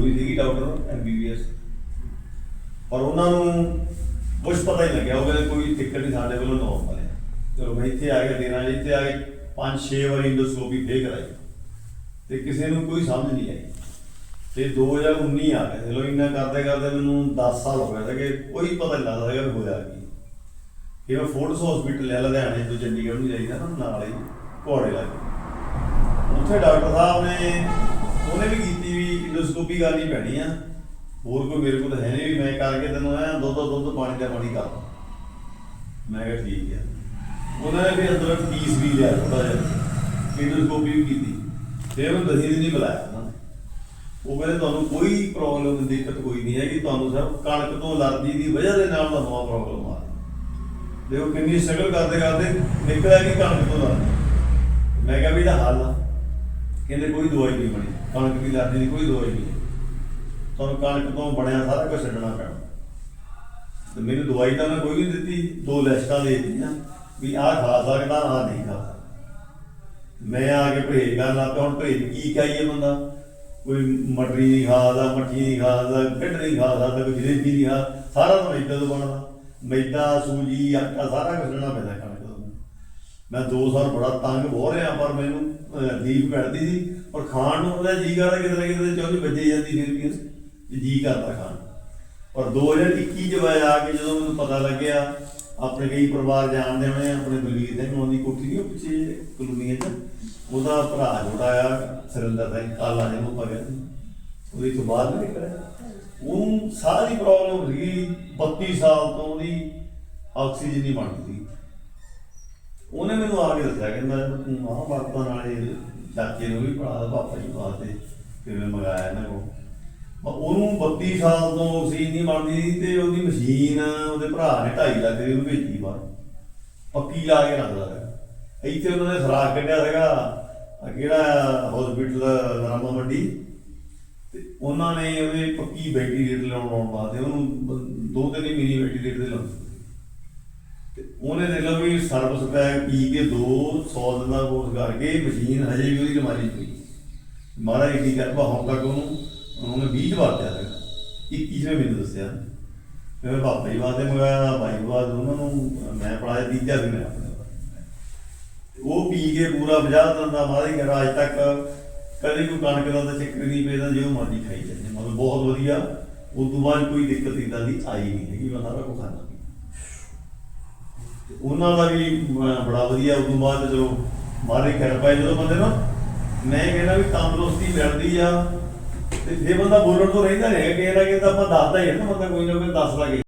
ਹੋਈ ਸੀਗੀ doctor MBBS ਪਰ ਉਹਨਾਂ ਨੂੰ ਕੁਝ ਪਤਾ ਹੀ ਲੱਗਿਆ, ਉਹ ਕਹਿੰਦੇ ਕੋਈ ਦਿੱਕਤ ਨਹੀਂ, ਸਾਡੇ ਵੱਲੋਂ ਨੋਰਮਲ ਹੈ। ਚਲੋ ਮੈਂ ਇੱਥੇ ਆ ਗਿਆ ਦੇਣਾ ਇੱਥੇ ਆ ਕੇ ਪੰਜ ਛੇ ਵਾਰੀ ਇੰਡੋਸਕੋਪੀ ਫੇਰ ਕਰਾਈ। ਤੇ ਕਿਸੇ ਨੂੰ ਕੋਈ ਸਮਝ ਨਹੀਂ ਆਈ। ਤੇ 2019 ਆ ਗਿਆ ਚਲੋ ਇੰਨਾ ਕਰਦੇ ਕਰਦੇ ਮੈਨੂੰ 10 ਸਾਲ ਹੋ ਗਏ ਸੀਗੇ, ਕੋਈ ਪਤਾ ਨਹੀਂ ਲੱਗਦਾ ਸੀਗਾ ਹੋਇਆ ਕੀ। ਇਹ ਮੈਂ ਫੋਰਟਸ ਹਸਪੀਟਲ ਹੈ, ਲੁਧਿਆਣੇ ਤੋਂ ਚੰਡੀਗੜ੍ਹ ਨੂੰ ਜਾਈਦਾ ਨਾ, ਨਾਲ ਹੀ ਘੋੜੇ ਲੱਗੇ। ਉੱਥੇ ਡਾਕਟਰ ਸਾਹਿਬ ਨੇ, ਉਹਨੇ ਵੀ ਕੀਤੀ ਵੀ ਕਰਨੀ ਪੈਣੀ ਆ। ਹੋਰ ਕੋਈ ਮੇਰੇ ਕੋਲ ਹੈ ਨਹੀਂ ਵੀ ਮੈਂ ਕਰਕੇ ਤੈਨੂੰ ਆ ਦੁੱਧ ਦੁੱਧ, ਪਾਣੀ ਦਾ ਪਾਣੀ ਕਰ ਮੈਂ ਕਿਹਾ ਠੀਕ ਆ। ਉਹਨਾਂ ਨੇ ਵੀ ਅੰਦਰ ਫੀਸ ਵੀ ਲਿਆ ਥੋੜਾ ਜਿਹਾ ਇੰਡੋਸਕੋਪੀ ਵੀ ਕੀਤੀ। ਫਿਰ ਉਹ ਦਹੀਂ ਦਿਨ ਬੁਲਾਇਆ ਉਹਨਾਂ ਨੇ। ਉਹ ਕਹਿੰਦੇ ਤੁਹਾਨੂੰ ਕੋਈ ਪ੍ਰੋਬਲਮ ਦਿੱਕਤ ਕੋਈ ਨਹੀਂ ਹੈਗੀ। ਤੁਹਾਨੂੰ ਸਿਰਫ ਕਣਕ ਤੋਂ ਅਲਰਜੀ ਦੀ ਵਜ੍ਹਾ ਦੇ ਨਾਲ ਤੁਹਾਨੂੰ ਆ ਪ੍ਰੋਬਲਮ ਆ ਦੇਖੋ ਕਿੰਨੀ ਸਟਰਗਲ ਕਰਦੇ ਕਰਦੇ ਨਿਕਲਿਆ ਕਿ ਕਣਕ ਤੋਂ ਅਲਰਜੀ। ਮੈਂ ਕਿਹਾ ਵੀ ਇਹਦਾ ਹੱਲ ਆ। ਕਹਿੰਦੇ ਕੋਈ ਦਵਾਈ ਨਹੀਂ ਬਣੀ, ਕਣਕ ਦੀ ਅਲਰਜੀ ਦੀ ਕੋਈ ਦਵਾਈ ਨਹੀਂ। ਤੁਹਾਨੂੰ ਕਣਕ ਤੋਂ ਬਣਿਆ ਸਾਰਾ ਕੁਝ ਛੱਡਣਾ ਪੈਣਾ। ਤੇ ਮੈਨੂੰ ਦਵਾਈ ਤਾਂ ਮੈਂ ਕੋਈ ਨਹੀਂ ਦਿੱਤੀ, ਦੋ ਲੈਸਟਾਂ ਦੇ ਦਿੱਤੀਆਂ, ਵੀ ਆਹ ਖਾ ਸਕਦਾ ਆਹ ਨਹੀਂ ਖਾ ਸਕਦਾ ਮੈਂ ਆ ਕੇ ਪਰਹੇਜ਼ ਕਰਨ ਲੱਗ ਪਿਆ, ਹੁਣ ਪਰਹੇਜ਼ ਕੀ ਖਾਈਏ ਬੰਦਾ? ਕੋਈ ਮਟਰੀ ਨਹੀਂ ਖਾਦਾ ਮੱਠੀ ਨਹੀਂ ਖਾਦਾ ਢਿੱਡ ਨਹੀਂ ਖਾ ਸਕਦਾ, ਕੋਈ ਜਲੇਬੀ ਨਹੀਂ ਖਾ ਸਾਰਾ ਤਾਂ ਮੈਦਾ ਤੋਂ ਬਣਦਾ। ਮੈਦਾ, ਸੂਜੀ, ਆਟਾ ਸਾਰਾ ਕੁਝ ਲੈਣਾ ਪੈਂਦਾ ਕਣਕ ਮੈਂ 2 ਸਾਲ ਬੜਾ ਤੰਗ ਹੋ ਰਿਹਾ ਪਰ ਮੈਨੂੰ ਅਹ, ਲੀਫ ਸੀ ਪਰ ਖਾਣ ਨੂੰ ਉਹਦਾ ਜੀ ਕਰਦਾ ਕਿਤੇ ਨਾ ਕਿਤੇ ਚੌਂਜ ਵੱਜੇ ਜਾਂਦੀ ਫਿਰ ਵੀ ਜੀ ਕਰਦਾ ਖਾਣ ਨੂੰ। 2021 ਚ ਮੈਂ ਆ ਕੇ ਜਦੋਂ ਮੈਨੂੰ ਪਤਾ ਲੱਗਿਆ ਆਪਣੇ ਕਈ ਪਰਿਵਾਰ ਜਾਣਦੇ ਹੋਣੇ ਆਪਣੇ ਬਲਵੀਰ ਸਿੰਘ ਨੂੰ ਦੀ ਕੋਠੀ ਦੀ ਪਿੱਛੇ ਕਲੋਨੀ ਚ ਉਹਦਾ ਭਰਾ ਛੋਟਾ ਆ ਸਰਿੰਦਰ ਸਿੰਘ ਕਾਲਾ ਜਿਹਨੂੰ ਆਪਾਂ ਉਹਦੇ ਤੋਂ ਬਾਅਦ ਨਹੀਂ ਨਿਕਲਿਆ। ਉਹਨੂੰ ਸਾਰੀ ਪ੍ਰੋਬਲਮ ਸੀ 32 ਸਾਲ ਤੋਂ ਉਹਦੀ ਆਕਸੀਜਨ ਨਹੀਂ ਬਣਦੀ। ਸੀ ਉਹਨੇ ਮੈਨੂੰ ਆ ਕੇ ਦੱਸਿਆ, ਕਹਿੰਦਾ ਤੂੰ ਆਹ ਵਰਤਾਂ ਨਾਲੇ ਚਾਚੇ ਨੂੰ ਵੀ ਪੜਾ ਦਾ, ਪਾਪਾ ਜੀ ਵਾਸਤੇ ਫਿਰ ਮੈਂ ਮੰਗਾਇਆ ਇਹਨਾਂ ਕੋਲ। ਉਹਨੂੰ 32 ਸਾਲ ਤੋਂ ਆਕਸੀਜਨ ਨਹੀਂ ਬਣਦੀ ਤੇ ਉਹਦੀ ਮਸ਼ੀਨ ਉਹਦੇ ਭਰਾ ਨੇ 2.5 ਲੱਖ ਦੀ ਉਹਨੂੰ ਭੇਜੀ ਬਾਹਰ। ਪੱਕੀ ਲਾ ਕੇ ਰੱਖਦਾ ਸੀਗਾ ਇੱਥੇ ਉਹਨਾਂ ਨੇ ਸਰਾਖ ਕੱਢਿਆ ਸੀਗਾ ਕਿਹੜਾ ਹਸਪੀਟਲ ਰਾਮਾ ਮੰਡੀ? ਤੇ ਉਹਨਾਂ ਨੇ ਉਹਦੇ ਪੱਕੀ ਵੈਂਟੀਲੇਟਰ ਲਾਉਣ ਲਾਉਣ ਵਾਸਤੇ ਉਹਨੂੰ ਬ- ਦੋ ਤਿੰਨ ਮਹੀਨੇ ਵੈਂਟੀਲੇਟਰ ਦੇ ਲਾਉਂਦੇ ਉਹਨੇ ਦੇ ਲਓ ਵੀ ਸਰਵਿਸ ਪੈਕ ਪੀ ਕੇ 200 ਦਿਨ ਦਾ ਕੋਰਸ ਕਰਕੇ ਮਸ਼ੀਨ ਹਜੇ ਵੀ ਉਹਦੀ ਅਲਮਾਰੀ 'ਚ ਪਈ। ਮਹਾਰਾਜ ਕੀ ਕਿਰਪਾ, ਹੁਣ ਤੱਕ ਉਹਨੂੰ ਉਹਨੇ 20 ਵਾਰ ਦਿੱਤਾ ਹੈਗਾ। 21 ਨੇ ਮੈਨੂੰ ਦੱਸਿਆ। ਫਿਰ ਮੈਂ ਪਾਪਾ ਜੀ ਵਾਸਤੇ ਮੰਗਾਇਆ, ਭਾਈ ਬਾਦ ਉਹਨਾਂ ਨੂੰ, ਮੈਂ ਪੜਾਇਆ ਤੀਜਾ ਵੀ ਮੈਂ ਆਪਣੇ ਵਾਸਤੇ। ਉਹ ਪੀ ਕੇ ਪੂਰਾ 50 ਦਿਨ ਦਾ ਮਹਾਰਾਜ ਕਹਿੰਦਾ, ਅੱਜ ਤੱਕ ਕਦੇ ਕੋਈ ਕਣਕ ਦਾ ਤਾਂ ਚੱਕਰ ਨਹੀਂ ਪੈਦਾ ਜੋ ਮਰਜ਼ੀ ਖਾਈ ਜਾਂਦੇ ਮਤਲਬ ਬਹੁਤ ਵਧੀਆ। ਉਸ ਤੋਂ ਬਾਅਦ ਕੋਈ ਦਿੱਕਤ ਇਦਾਂ ਦੀ ਆਈ ਨਹੀਂ ਹੈਗੀ, ਮੈਂ ਸਾਰਾ ਕੁਝ ਖਾਂਦਾ ਉਹਨਾਂ ਦਾ ਵੀ ਬੜਾ ਵਧੀਆ। ਉਦੋਂ ਬਾਅਦ ਜਦੋਂ ਮਾਰੇ ਕਰ ਪਾਏ, ਜਦੋਂ ਬੰਦੇ ਨੂੰ ਮੈਂ ਕਹਿੰਦਾ ਵੀ ਤੰਦਰੁਸਤੀ ਮਿਲਦੀ ਆ। ਤੇ ਜੇ ਬੰਦਾ ਬੋਲਣ ਤੋਂ ਰਹਿੰਦਾ ਨਹੀਂ ਕਿ ਇਹਦਾ ਕਿ ਤਾਂ ਆਪਾਂ ਦੱਸਦਾ ਹੀ ਹੈ ਨਾ, ਬੰਦਾ ਕੋਈ ਨਾ ਕੋਈ ਦੱਸਦਾ ਕਿ